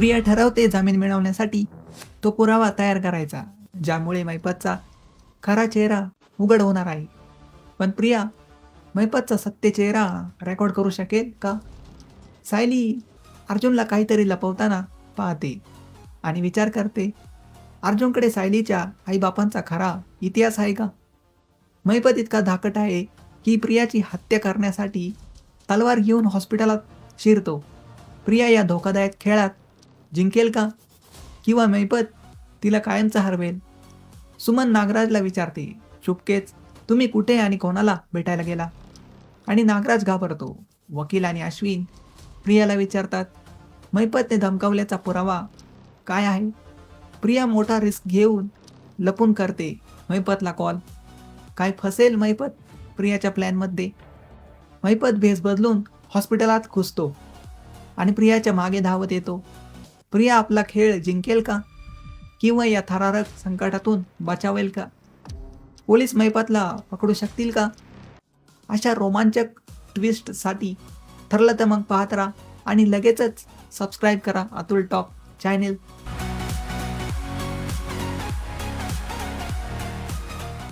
प्रिया ठरवते जामीन मिळवण्यासाठी. तो पुरावा तयार करायचा ज्यामुळे मैपतचा खरा चेहरा उघड होणार आहे. पण प्रिया मैपतचा सत्य चेहरा रेकॉर्ड करू शकेल का? सायली अर्जुनला काहीतरी लपवताना पाहते आणि विचार करते अर्जुनकडे सायलीच्या आईबापांचा खरा इतिहास आहे का? मैपत इतका धाकट आहे की प्रियाची हत्या करण्यासाठी तलवार घेऊन हॉस्पिटलात शिरतो. प्रिया या धोकादायक खेळात जिंकेल का? किंवा मैपत तिला कायमचा हरवेल. सुमन नागराजला विचारते चुपकेच तुम्ही कुठे आणि कोणाला भेटायला गेला? आणि नागराज घाबरतो. वकील आणि अश्विन प्रियाला विचारतात मैपतने धमकावल्याचा पुरावा काय आहे? प्रिया मोठा रिस्क घेऊन लपून करते मैपतला कॉल. काय फसेल मैपत? प्रियाच्या प्लॅनमध्ये. मैपत भेस बदलून हॉस्पिटलात घुसतो आणि प्रियाच्या मागे धावत येतो. प्रिया आपला खेळ जिंकेल का? किंवा या थरारक संकटातून बचावेल का? पोलीस मैपतला पकडू शकतील का? अशा रोमांचक ट्विस्टसाठी ठरलं तर मग पाहत राहा आणि लगेचच सबस्क्राईब करा अतुल टॉप चॅनेल